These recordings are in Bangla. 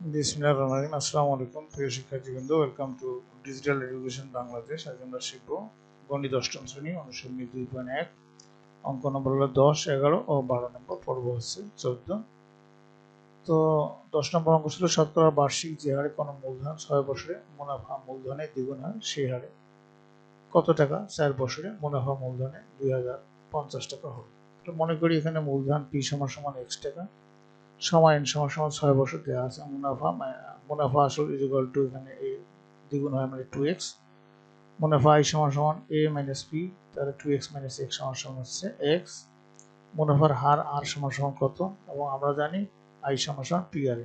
রহিম। আসসালামু আলাইকুম, প্রিয় শিক্ষার্থীবৃন্দ। Welcome to digital education Bangladesh আজ আমরা শিখব গণিত অষ্টম শ্রেণি অনুসরণী দুই পয়েন্ট এক। অঙ্ক নম্বর হলো দশ, এগারো ও বারো নম্বর। পর্ব হচ্ছে চোদ্দ। তো দশ নম্বর অঙ্ক ছিল শতকরা বার্ষিক যে হারে কোনো মূলধন ছয় বছরে মুনাফা মূলধনে দ্বিগুণ হয়, সেই হারে কত টাকা? চার বছরে মুনাফা মূলধনে দুই হাজার পঞ্চাশ টাকা হবে। তো মনে করি এখানে মূলধন পি সমান সমান এক্স টাকা। সময় এন সমান সমান ছয় বছর দেওয়া আছে মুনাফা মুনাফা আসল ইজিকাল টু এখানে এ দ্বিগুণ হয় মানে টু এক্স মুনাফা আই সমান সমান এ মাইনাস পি তাহলে টু এক্স মাইনাস এক্স সমান সমান হচ্ছে এক্স মুনাফার হার আর সমান সমান কত? এবং আমরা জানি আই সমান সমান এন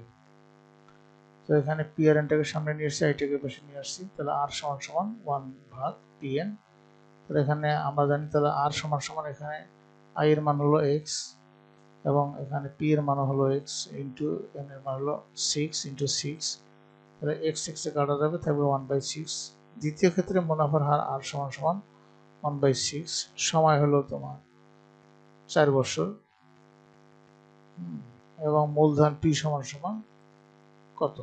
তো এখানে পি আর এনটাকে সামনে নিয়ে এসেছি আইটাকে পাশে নিয়ে আসছি, তাহলে আর সমান সমান ওয়ান ভাগ পি এন তাহলে এখানে আমরা জানি তাহলে আর সমান সমান এখানে আই এর মান হলো এক্স এবং এখানে পি এর মান হলো এক্স ইন্টু এন এর মান হলো সিক্স ইন্টু সিক্স তাহলে এক্স সিক্সে কাটা যাবে, থাকবে ওয়ান বাই সিক্স দ্বিতীয় ক্ষেত্রে মুনাফার হার আর সমান সমান ওয়ান বাই সিক্স সময় হলো তোমার চার বছর। এবং মূলধন পি সমান সমান কত?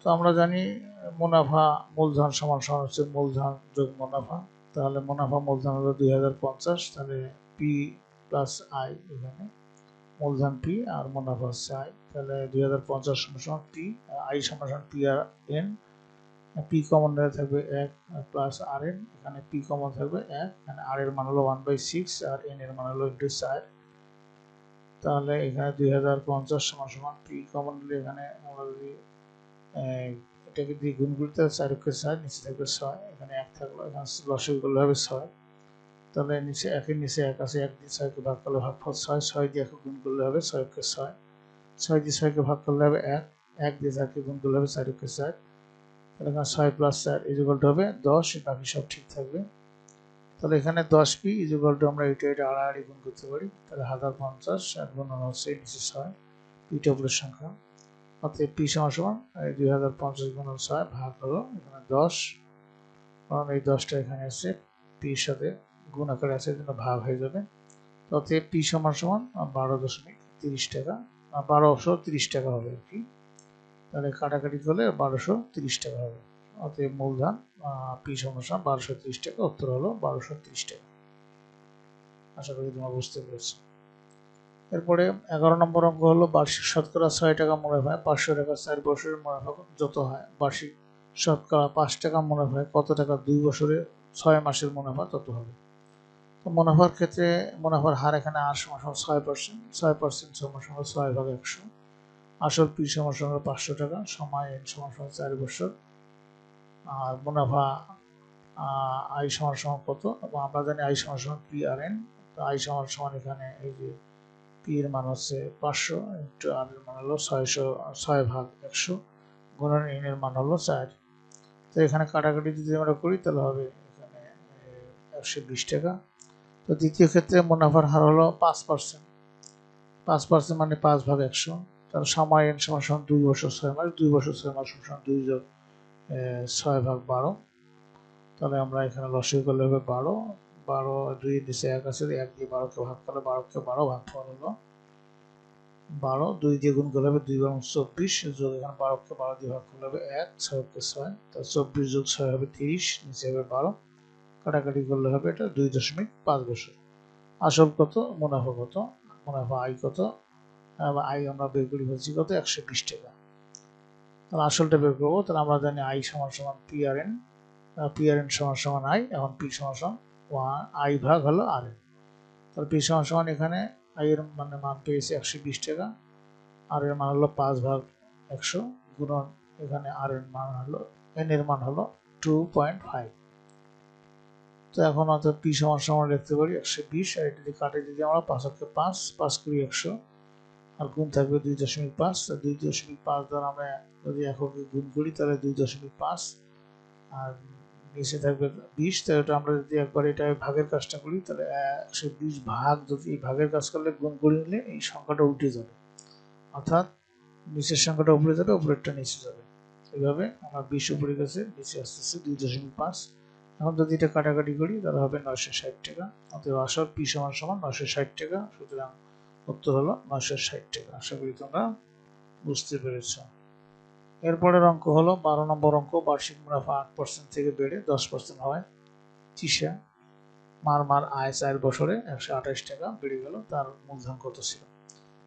তো আমরা জানি মুনাফা মূলধন সমান সমান হচ্ছে মূলধন যোগ মুনাফা। তাহলে মুনাফা মূলধন হলো দুই হাজার পঞ্চাশ, তাহলে পি প্লাস আই এখানে, মূলধন পি আর মুনাফা হচ্ছে আই তাহলে দুই হাজার পঞ্চাশ সমান পি আই সমান P R N P common থাকবে এক প্লাস আর এন এখানে পি কমন থাকবে এক, এখানে আর এর মান হলো ওয়ান বাই সিক্স আর এন এর মান হলো ইন্টু চার। তাহলে এখানে দুই হাজার পঞ্চাশ সমান সমান পি কমন নিলে এখানে আমরা যদি এটাকে দিয়ে গুণ করতে হয় চার অক্ষে ছয়, নিচে থাকবে ছয়, এখানে এক থাকল, এখানে করলে হবে ছয়। তাহলে নিচে একের নিচে এক আছে, এক দিয়ে ছয়কে ভাগ করলে ভাগফল ছয় ছয় দিয়ে একে গুণ করলে হবে ছয় অক্ষে ছয়। ছয় দিয়ে ছয়কে ভাগ করলে হবে এক এক দিয়ে চারকে গুণ করলে হবে চার অক্ষে চার। তাহলে এখানে ছয় প্লাস চার ইজুগলটা হবে দশ বাকি সব ঠিক থাকবে। তাহলে এখানে দশ পি ইজুগলটা আমরা এটা এটা আড়াআড়ি গুণ করতে পারি। তাহলে হাজার পঞ্চাশ আর গুণ হচ্ছে নিচে ছয় উপরের সংখ্যা। অতএব পি সমান সমান দুই হাজার পঞ্চাশ গুণ ছয়, ভাগ হলো এখানে দশ। কারণ এই দশটা এখানে আছে পির সাথে গুণ আকারে আছে জন্য ভাগ হয়ে যাবে। অতএব পি সমান সমান বারো দশমিক তিরিশ টাকা বারোশো তিরিশ টাকা হবে আর কি। তাহলে কাটাকাটি করলে বারোশো তিরিশ টাকা হবে। অতএব মূলধন পি সমান বারোশো তিরিশ টাকা, উত্তর হলো বারোশো তিরিশ টাকা। আশা করি তোমরা বুঝতে পেরেছ। এরপরে এগারো নম্বর অঙ্ক হলো বার্ষিক শতকরা ছয় টাকা মুনাফায় পাঁচশো টাকা চার বছরের মুনাফা যত হয়। বার্ষিক শতকরা পাঁচ টাকা মুনাফায় কত টাকা দুই বছরে ছয় মাসের মুনাফা তত হবে। তো মুনাফার ক্ষেত্রে মুনাফার হার এখানে আর সমান সমান ছয় পার্সেন্ট ছয় পার্সেন্ট সমান সমান ছয় ভাগ একশো। আসল পি সমান সমান পাঁচশো টাকা, সময় এন সমান সমান চার বছর। আর মুনাফা আই সমান সমান কত? এবং আমরা জানি আই সমান সমান পি আর এন, তো আই সমান সমান এখানে এই যে পি এর মান হচ্ছে পাঁচশো ইন্টু আর এর মান হলো ছয়শো, ছয় ভাগ একশো, গুণন এন এর মান হলো চার। তো এখানে কাটাকাটি যদি আমরা করি, তাহলে হবে এখানে একশো বিশ টাকা। তো দ্বিতীয় ক্ষেত্রে মুনাফার হার হলো পাঁচ পার্সেন্ট। পাঁচ পার্সেন্ট মানে পাঁচ ভাগ একশো। তাহলে সময় এন সমান সমান দুই বছর, ছয় মাস, দুই বছর, ছয় মাস সমান দুই ছয় ভাগ বারো। তাহলে আমরা এখানে লসই করলে হবে বারো। বারো, দুই নিচে এক আছে, এক দিয়ে বারোকে ভাগ করলে বারোকে বারো ভাগ ফল হলো। বারো, দুই দিয়ে গুণ করলে হবে দুই বারো চব্বিশ, যোগ এখানে বারোকে বারো দিয়ে ভাগ করলে হবে এক ছয়কে ছয়। তো চব্বিশ যোগ ছয় হবে তিরিশ, নিচে হবে বারো। কাটাকাটি করলে হবে এটা দুই দশমিক পাঁচ বছর। আসল কত? মুনাফা কত? মুনাফা আয় কত? আয় আমরা বের করি হচ্ছে কত? একশো বিশ টাকা। তাহলে আসলটা বের করব। তাহলে আমরা জানি আই সমান সমান P R N P R N সমান সমান আই এখন পি সমান সমান আই ভাগ হলো আর তাহলে পি সমান সমান এখানে আই এর মানে মান পেয়েছি একশো বিশ টাকা, আর এর মান হলো পাঁচ ভাগ একশো গুণন এখানে আর এর মান হলো, এন এর মান হলো টু পয়েন্ট ফাইভ তো এখন অত পি সমান সমান লিখতে পারি একশো বিশ, আর এটা কাটে যদি আমরা পাঁচ হচ্ছে পাঁচ পাঁচ কুড়ি একশো, আর গুণ থাকবে দুই দশমিক পাঁচ দুই দশমিক পাঁচ দ্বারা আমরা যদি এককে গুণ করি তাহলে দুই দশমিক পাঁচ, আর নিচে থাকবে বিশ তো এটা আমরা যদি একবার এটা ভাগের কাজটা করি, তাহলে একশো বিশ ভাগ যদি এই ভাগের কাজ করলে গুণ করে নিলে এই সংখ্যাটা উঠে যাবে। অর্থাৎ নিচের সংখ্যাটা উপরে যাবে, উপরেরটা নিচে যাবে। এইভাবে আমরা বিশ উপরে গেছে, নিচে আসতেছে দুই দশমিক পাঁচ। এখন যদি এটা কাটাকাটি করি, তাহলে হবে নয়শো ষাট টাকা। অতএব আসল পি সমান সমান নয়শো ষাট টাকা, সুতরাং উত্তর হলো নয়শো ষাট টাকা। আশা করি তোমরা বুঝতে পেরেছ। এরপরের অঙ্ক হলো বারো নম্বর অঙ্ক, বার্ষিক মুনাফা আট পার্সেন্ট থেকে বেড়ে দশ পার্সেন্ট হয়। চিসা মার মার আয় চার বছরে একশো আঠাশ টাকা বেড়ে গেল, তার মূলধন কত ছিল?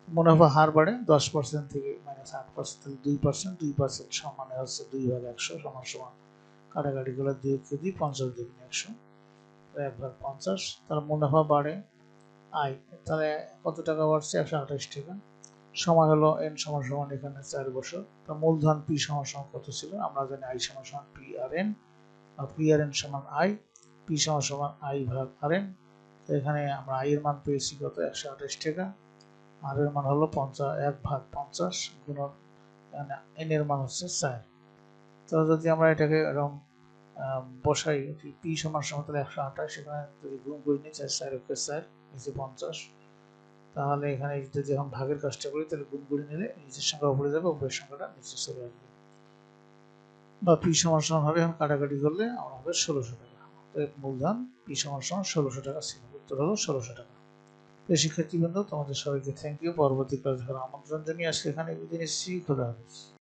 মুনাফা হার বাড়ে দশ পার্সেন্ট থেকে মাইনাস আট পার্সেন্ট থেকে দুই পার্সেন্ট দুই পার্সেন্ট সমানে হচ্ছে দুই ভাগ একশো সমান সমান। কাটাকাটি করে দুই কেজি পঞ্চাশ দিন একশো, এক ভাগ পঞ্চাশ, তার মুনাফা বাড়ে আয়, তাহলে কত টাকা বাড়ছে? একশো আঠাশ টাকা। সময় হলো এন সমান সমান এখানে চার বছর। তো মূলধন পি সমান সমান কত ছিল? আমরা জানি আই সমান সমান P R N P R N সমান আই পি সমান সমান আই ভাগ আর এন এখানে আমরা আই এর মান পেয়েছি কত? একশো আঠাশ টাকা। আর এর মান হলো পঞ্চাশ এক ভাগ পঞ্চাশ গুণন মানে এন এর মান হচ্ছে চার। তো যদি আমরা এটাকে এরকম বসাই পি সমান সমান তাহলে একশো আঠাশ, এখানে যদি গুণ করে নিই চার চার ওকে চার নিচে পঞ্চাশ। তাহলে এখানে যদি এখন ভাগের কাজটা করি, তাহলে গুণ করে নিলে নিচের সংখ্যা উপরে যাবে, উপরের সংখ্যাটা নিচে চলে আসবে। বা পি সমান সমান হবে, এখন কাটাকাটি করলে আমার হবে ষোলোশো টাকা। তো মূলধন পি সমান সমান ষোলোশো টাকা ছিল। উত্তর হলো ষোলোশো টাকা। তো শিক্ষার্থীবৃন্দ, তোমাদের সবাইকে থ্যাংক ইউ পরবর্তী ক্লাস ধরো আমন্ত্রণ জানিয়ে আজকে এখানে বিদায় নিচ্ছি। খোদা হাফেজ।